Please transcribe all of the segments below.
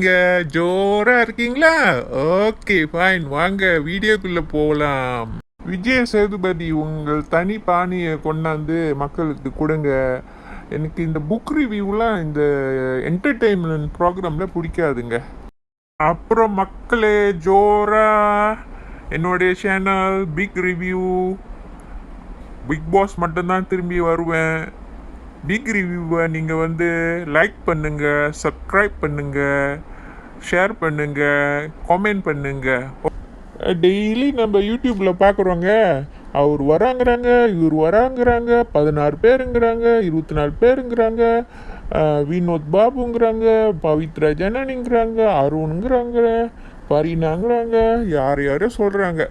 இங்க ஜோரா இருக்கீங்களா? Okay fine வாங்க வீடியோக்குள்ள போகலாம் விஜய சேதுபதி உங்கள் தனி பாணியை கொண்டாந்து மக்களுக்கு கொடுங்க. எனக்கு இந்த புக் ரிவ்யூலாம் இந்த என்டர்டெயின்மெண்ட் ப்ரோக்ராமில் பிடிக்காதுங்க. அப்புறம் மக்களே ஜோரா என்னுடைய channel big review Bigg Boss மட்டும்தான் திரும்பி வருவேன். பிக் ரிவ்யூவை நீங்கள் வந்து லைக் பண்ணுங்கள் சப்ஸ்கிரைப் பண்ணுங்கள் ஷேர் பண்ணுங்கள் காமெண்ட் பண்ணுங்கள் டெய்லி நம்ம யூடியூப்பில் பார்க்குறோங்க அவர் வராங்கிறாங்க இவர் வராங்கிறாங்க பதினாறு பேருங்கிறாங்க இருபத்தி நாலு பேருங்கிறாங்க வினோத் பாபுங்கிறாங்க பவித்ரா ஜனனிங்கிறாங்க அருணுங்கிறாங்க பரீனாங்கிறாங்க யார் யாரோ சொல்கிறாங்க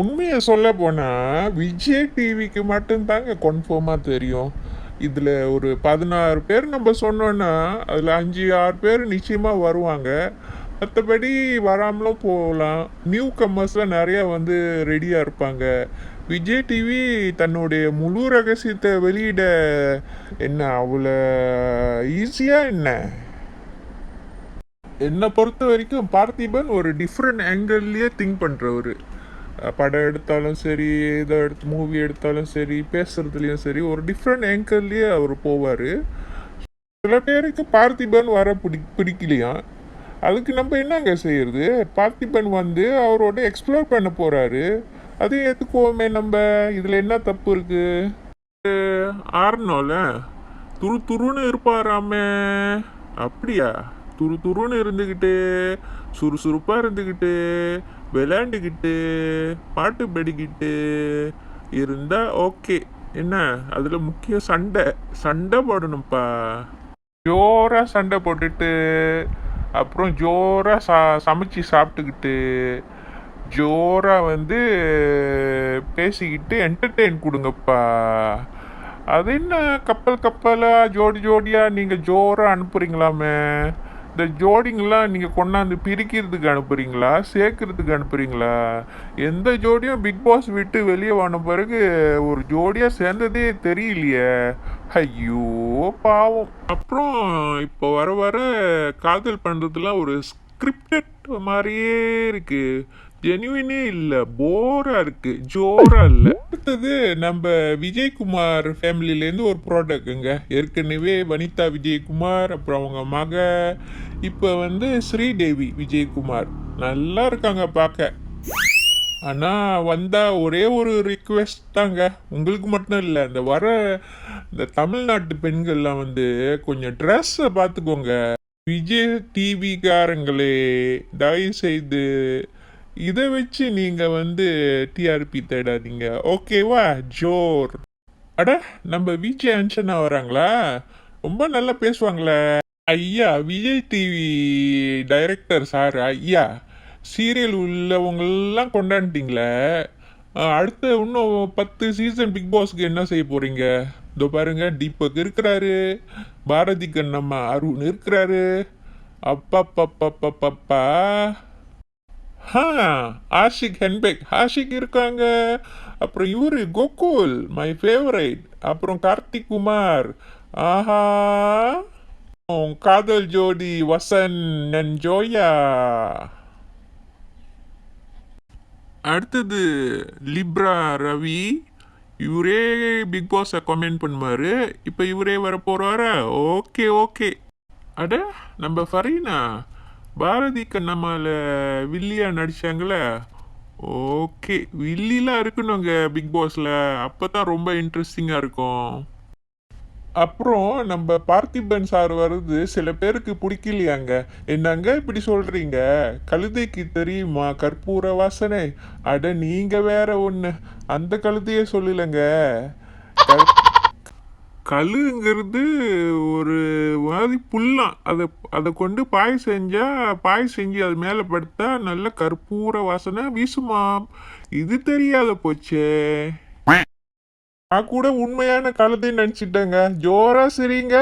உண்மையை சொல்ல போனால் விஜய் டிவிக்கு மட்டும்தாங்க கன்ஃபார்மாக தெரியும். இதில் ஒரு பதினாறு பேர் நம்ம சொன்னோன்னா அதில் அஞ்சு ஆறு பேர் நிச்சயமாக வருவாங்க. மற்றபடி வராமலும் போகலாம். நியூ கம்மர்ஸ்லாம் நிறையா வந்து ரெடியாக இருப்பாங்க. விஜய் டிவி தன்னுடைய முழு ரகசியத்தை வெளியிட என்ன அவ்வளோ ஈஸியாக என்ன? என்னை பொறுத்த வரைக்கும் பார்த்திபன் ஒரு டிஃப்ரெண்ட் ஆங்கிள்லேயே திங்க் பண்ணுறவர் படம் எடுத்தாலும் சரி இதை எடுத்து மூவி எடுத்தாலும் சரி பேசுறதுலையும் சரி ஒரு டிஃப்ரெண்ட் ஆங்கிள்லேயே அவர் போவார். சில பேருக்கு பார்த்திபன் வர பிடி பிடிக்கலையாம் அதுக்கு நம்ம என்னங்க செய்யறது? பார்த்திபன் வந்து அவரோட எக்ஸ்ப்ளோர் பண்ண போறாரு. அது ஏற்றுக்குவோமே நம்ம? இதில் என்ன தப்பு இருக்கு? ஆறணும்ல துரு துருன்னு இருப்பாராமே. அப்படியா? துரு துருன்னு இருந்துக்கிட்டு சுறுசுறுப்பாக இருந்துக்கிட்டு விளையாண்டுக்கிட்டு பாட்டு படிக்கிட்டு இருந்தால் ஓகே. என்ன? அதில் முக்கிய சண்டை. சண்டை போடணும்ப்பா. ஜோராக சண்டை போட்டுட்டு அப்புறம் ஜோராக சா சமைச்சு சாப்பிட்டுக்கிட்டு ஜோராக வந்து பேசிக்கிட்டு என்டர்டெயின் கொடுங்கப்பா. அது என்ன கப்பல் கப்பலாக ஜோடி ஜோடியாக நீங்கள் ஜோராக அனுப்புறீங்களாமே? இந்த ஜோடிங்கெல்லாம் நீங்கள் கொண்டாந்து பிரிக்கிறதுக்கு அனுப்புகிறீங்களா சேர்க்கறதுக்கு அனுப்புகிறீங்களா எந்த ஜோடியும் பிக் பாஸ் விட்டு வெளியே வந்த பிறகு ஒரு ஜோடியாக சேர்ந்ததே தெரியலையே. ஐயோ பாவம். அப்புறம் இப்போ வர வர காதல் பண்ணுறதுலாம் ஒரு ஸ்கிரிப்டட் மாதிரியே இருக்குது ஜெனுவினே இல்லை போரா இருக்கு ஜோரா இல்லை. அடுத்தது நம்ம விஜயகுமார் ஃபேமிலியிலேருந்து ஒரு ப்ராடக்ட்டுங்க ஏற்கனவே வனிதா விஜயகுமார் அப்புறம் அவங்க மக இப்போ வந்து ஸ்ரீதேவி விஜயகுமார். நல்லா இருக்காங்க பார்க்க ஆனால் வந்தால் ஒரே ஒரு ரிக்வெஸ்ட் தாங்க. உங்களுக்கு மட்டும் இல்லை இந்த வர இந்த தமிழ்நாட்டு பெண்கள்லாம் வந்து கொஞ்சம் ட்ரெஸ்ஸை பார்த்துக்கோங்க விஜய் டிவிக்காரங்களே தயவு செய்து இதை வச்சு நீங்கள் வந்து டிஆர்பி தேடாதீங்க. ஓகேவா ஜோர். அட நம்ம விஜய் அஞ்சனா வராங்களா? ரொம்ப நல்லா பேசுவாங்களே. ஐயா விஜய் டிவி டைரக்டர் சார் ஐயா. சீரியல் உள்ளவங்களெல்லாம் கொண்டாண்டிங்களே அடுத்த இன்னும் பத்து சீசன் பிக் பாஸ்க்கு என்ன செய்ய போகிறீங்க இதோ பாருங்க தீபக் இருக்கிறாரு. பாரதி கண்ணம்மா அருண் இருக்கிறாரு. அப்பப்பப்பப்பப்பா ஹா ஆஷிக் ஹென்பெக் ஆஷிக் இருக்காங்க. அப்புறம் இவரு கோகுல் மை ஃபேவரைட் அப்புறம் கார்த்திக் குமார். ஆஹா. காதல் ஜோடி வசன் நன் ஜோயா. அடுத்தது லிப்ரா ரவி. இவரே பிக் பாஸை கமெண்ட் பண்ணுவார் இப்போ இவரே வர போகிறாரா ஓகே ஓகே அட நம்ம ஃபரீனா? பாரதி கண்ணம்மாவில் வில்லியா நடிச்சாங்களே? ஓகே. வில்லிலாம் இருக்கணுங்க பிக் பாஸில். அப்போ தான் ரொம்ப இன்ட்ரெஸ்டிங்காக இருக்கும். அப்புறம் நம்ம பார்த்திபன் சார் வர்றது சில பேருக்கு பிடிக்கலையாங்க. என்னங்க இப்படி சொல்கிறீங்க கழுதைக்கு தெரியுமா? கற்பூர வாசனை. அட நீங்கள் வேற ஒன்று அந்த கழுதையே சொல்லலைங்க. கழுங்கிறது ஒரு மாதிரி புல்லாம் அதை அதை கொண்டு பாய் செஞ்சா பாய் செஞ்சு அது மேலே படுத்தா நல்ல கற்பூர வாசனை வீசுமாம் இது தெரியாத போச்சே. நான் கூட உண்மையான கழுதை நினைச்சிட்டேங்க. ஜோரா சரிங்க.